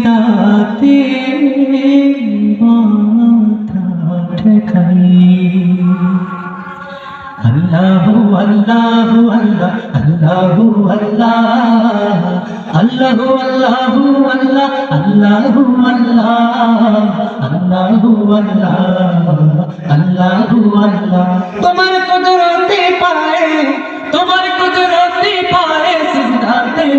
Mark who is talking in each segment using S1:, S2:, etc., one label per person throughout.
S1: সিজদাতে মাথা ঠকাই আল্লাহু আল্লাহু আল্লাহ আল্লাহু আল্লাহ, আল্লাহু আল্লাহু আল্লাহ আল্লাহু আল্লাহ আল্লাহু আল্লাহ।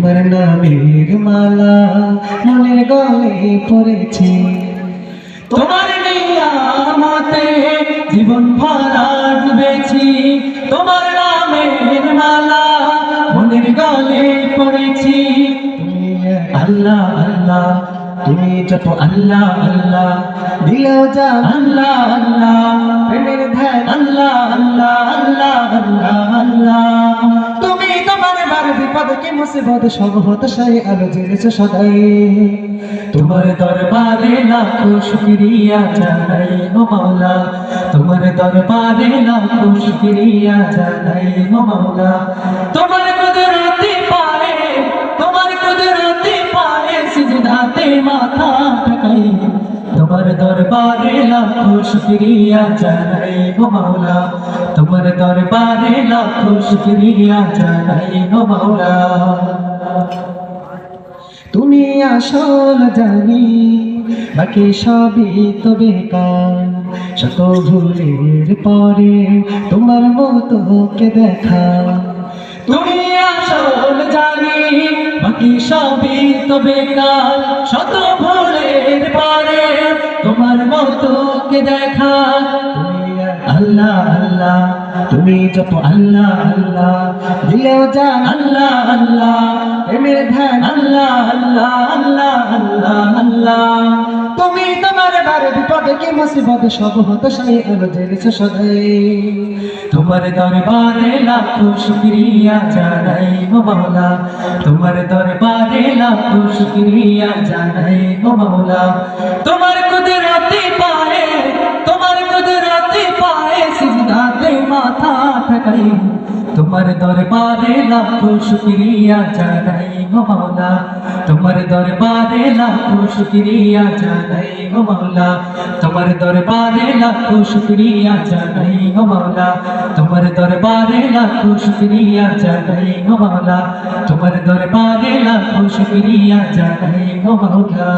S1: তোমার নামের মালা মনের গলে পড়েছে। তোমার নিয়ামতে জীবন ভাড়া ডুবেছি। তোমার নামের মালা মনের গলে পড়েছি। আল্লাহ আল্লাহ, তুমি যত আল্লাহ আল্লাহ, দিলেও যা আল্লাহ আল্লাহ আল্লাহ আল্লাহ। বিপদকে মুসিবত সব হতাশায় আলো জেনেছো সদাই। তোমার দরবারে লাখো শুকরিয়া জানাই ও মাওলা। তোমার দরবারে লাখো শুকরিয়া জানাই ও মাওলা। তোমার লাখো শুকরিয়া জানাই ও মাওলা। তোমার দরবারে লাখো শুকরিয়া জানাই ও মাওলা। তুমি আসল জানি, বাকি সবই তো বেকার। শত ভুলের পরে তোমার মতো কে দেখা। তুমি আসল জানি, বাকি সবই তো বেকার। শত মতো কে দেখা। আল্লাহ আল্লাহ, তুমি যত আল্লাহ আল্লাহ, দিলেও জান আল্লাহ আল্লাহ, প্রেমের ধ্যান আল্লাহ আল্লাহ আল্লাহ আল্লাহ আল্লাহ। তুমি তোমার বার বিপদে কি মুসিবত, সব হতো সাই আলো জেনেছো সদাই। তোমার দরবারে লাখো শুকরিয়া জানাই ও মাওলা। তোমার দরবারে লাখো শুকরিয়া জানাই ও মাওলা। তোমার ঠকাই তোমার দরবারে লাখো শুকরিয়া জানাই ও মাওলা। তোমার দরবারে লাখো শুকরিয়া জানাই ও মাওলা। তোমার দরবারে লাখো শুকরিয়া জানাই ও মাওলা। তোমার দরবারে লাখো শুকরিয়া জানাই ও মাওলা। তোমার দরবারে লাখো শুকরিয়া জানাই ও মাওলা।